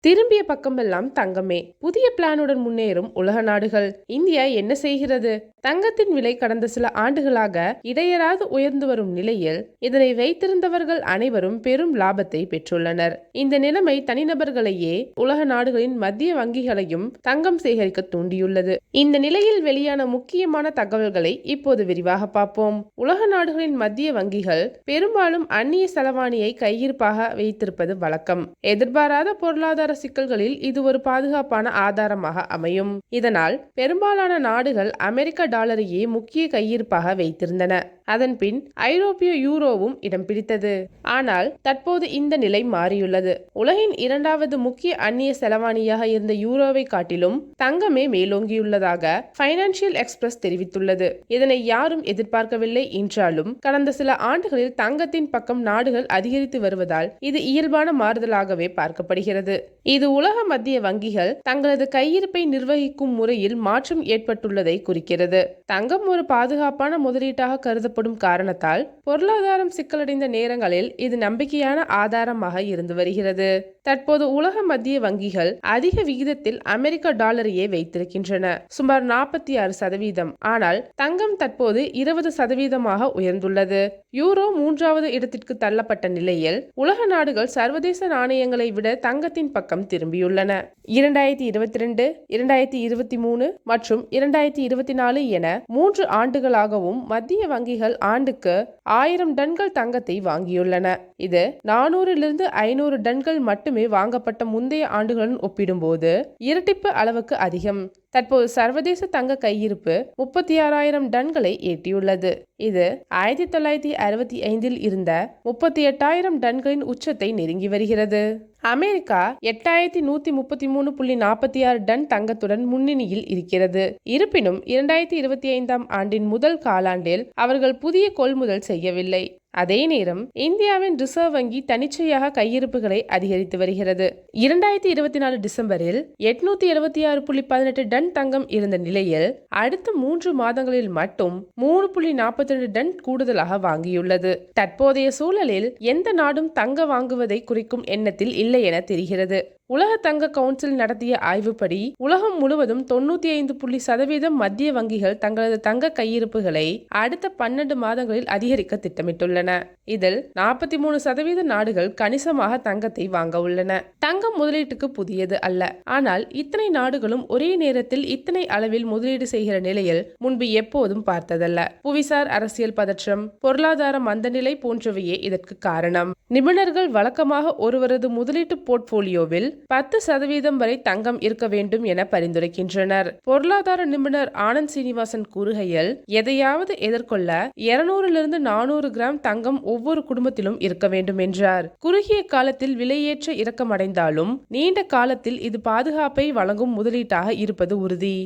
திரும்பிய பக்கமெல்லாம் தங்கமே. புதிய பிளானுடன் முன்னேறும் உலக நாடுகள். இந்தியா என்ன செய்கிறது? தங்கத்தின் விலை கடந்த சில ஆண்டுகளாக இடையராது உயர்ந்து வரும் நிலையில் இதனை வைத்திருந்தவர்கள் அனைவரும் பெரும் லாபத்தை பெற்றுள்ளனர். இந்த நிலைமை தனிநபர்களையே உலக நாடுகளின் மத்திய வங்கிகளையும் தங்கம் சேகரிக்க தூண்டியுள்ளது. இந்த நிலையில் வெளியான முக்கியமான தகவல்களை இப்போது விரிவாக பார்ப்போம். உலக நாடுகளின் மத்திய வங்கிகள் பெரும்பாலும் அந்நிய செலவாணியை கையிருப்பாக வைத்திருப்பது வழக்கம். எதிர்பாராத பொருளாதார சிக்கல்களில் இது ஒரு பாதுகாப்பான ஆதாரமாக அமையும். இதனால் பெரும்பாலான நாடுகள் அமெரிக்க டாலரையே முக்கிய கையிருப்பாக வைத்திருந்தன. அதன்பின் ஐரோப்பிய யூரோவும் இடம் பிடித்தது. ஆனால் தற்போது இந்த நிலை மாறியுள்ளது. உலகின் இரண்டாவது முக்கிய அந்நிய செலவாணியாக இருந்த யூரோவை காட்டிலும் தங்கமே மேலோங்கியுள்ளதாக பைனான்சியல் எக்ஸ்பிரஸ் தெரிவித்துள்ளது. இதனை யாரும் எதிர்பார்க்கவில்லை என்றாலும் கடந்த சில ஆண்டுகளில் தங்கத்தின் பக்கம் நாடுகள் அதிகரித்து வருவதால் இது இயல்பான மாறுதலாகவே பார்க்கப்படுகிறது. இது உலக மத்திய வங்கிகள் தங்களது கையிருப்பை நிர்வகிக்கும் முறையில் மாற்றம் ஏற்பட்டுள்ளதை குறிக்கிறது. தங்கம் ஒரு பாதுகாப்பான முதலீட்டாக கருதப்படும் காரணத்தால் பொருளாதாரம் சிக்கலடைந்த நேரங்களில் இது நம்பிக்கையான ஆதாரமாக இருந்து வருகிறது. தற்போது உலக மத்திய வங்கிகள் அதிக விகிதத்தில் அமெரிக்க டாலரையே வைத்திருக்கின்றன. சுமார் நாற்பத்தி ஆறு சதவீதம். ஆனால் தங்கம் தற்போது இருபது சதவீதமாக உயர்ந்துள்ளது. யூரோ மூன்றாவது இடத்திற்கு தள்ளப்பட்ட நிலையில் உலக நாடுகள் சர்வதேச நாணயங்களை விட தங்கத்தின் பக்கம் திரும்பியுள்ளன. இரண்டாயிரத்தி இருபத்தி ரெண்டு இரண்டாயிரத்தி இருபத்தி மூணு மற்றும் இரண்டாயிரத்தி இருபத்தி நாலு என மூன்று ஆண்டுகளாகவும் மத்திய வங்கிகள் ஆண்டுக்கு ஆயிரம் டன்கள் தங்கத்தை வாங்கியுள்ளன. இது நானூறிலிருந்து ஐநூறு டன்கள் மட்டுமே வாங்கப்பட்ட முந்தைய ஆண்டுகளுடன் ஒப்பிடும்போது இரட்டிப்பு அளவுக்கு அதிகம். தற்போது சர்வதேச தங்க கையிருப்பு முப்பத்தி ஆறாயிரம் டன்களை எட்டியுள்ளது. இது ஆயிரத்தி தொள்ளாயிரத்தி அறுபத்தி ஐந்தில் இருந்த முப்பத்தி எட்டாயிரம் டன்களின் உச்சத்தை நெருங்கி வருகிறது. அமெரிக்கா எட்டாயிரத்தி நூத்தி முப்பத்தி மூணு புள்ளி நாற்பத்தி ஆறு டன் தங்கத்துடன் முன்னணியில் இருக்கிறது. இருப்பினும் இரண்டாயிரத்தி இருபத்தி ஐந்தாம் ஆண்டின் முதல் காலாண்டில் அவர்கள் புதிய கொள்முதல் செய்யவில்லை. அதே நேரம் இந்தியாவின் ரிசர்வ் வங்கி தனிச்சையாக கையிருப்புகளை அதிகரித்து வருகிறது. இரண்டாயிரத்தி இருபத்தி நாலு டிசம்பரில் எட்நூத்தி எழுபத்தி ஆறு புள்ளி பதினெட்டு டன் தங்கம் இருந்த நிலையில் அடுத்த மூன்று மாதங்களில் மட்டும் மூணு புள்ளி நாற்பத்தி ரெண்டு டன் கூடுதலாக வாங்கியுள்ளது. தற்போதைய சூழலில் எந்த நாடும் தங்க வாங்குவதை குறிக்கும் எண்ணத்தில் இல்லை என தெரிகிறது. உலக தங்க கவுன்சில் நடத்திய ஆய்வுப்படி உலகம் முழுவதும் தொண்ணூத்தி ஐந்து புள்ளி சதவீதம் மத்திய வங்கிகள் தங்களது தங்க கையிருப்புகளை அடுத்த பன்னெண்டு மாதங்களில் அதிகரிக்க திட்டமிட்டுள்ளன. இதில் நாற்பத்தி மூணு சதவீத நாடுகள் கணிசமாக தங்கத்தை வாங்க உள்ளன. தங்கம் முதலீட்டுக்கு புதியது அல்ல. ஆனால் இத்தனை நாடுகளும் ஒரே நேரத்தில் இத்தனை அளவில் முதலீடு செய்கிற நிலையில் முன்பு எப்போதும் பார்த்ததல்ல. புவிசார் அரசியல் பதற்றம் பொருளாதார மந்தநிலை போன்றவையே இதற்கு காரணம். நிபுணர்கள் வழக்கமாக ஒருவரது முதலீட்டு போர்ட்போலியோவில் பத்து சதவீதம் வரை தங்கம் இருக்க வேண்டும் என பரிந்துரைக்கின்றனர். பொருளாதார நிபுணர் ஆனந்த் சீனிவாசன் கூறுகையில் எதையாவது எதிர்கொள்ள இருநூறிலிருந்து நானூறு கிராம் தங்கம் ஒவ்வொரு குடும்பத்திலும் இருக்க வேண்டும் என்றார். குறுகிய காலத்தில் விலையேற்ற இறக்கமடைந்தாலும் நீண்ட காலத்தில் இது பாதுகாப்பை வழங்கும் முதலீட்டாக இருப்பது உறுதி.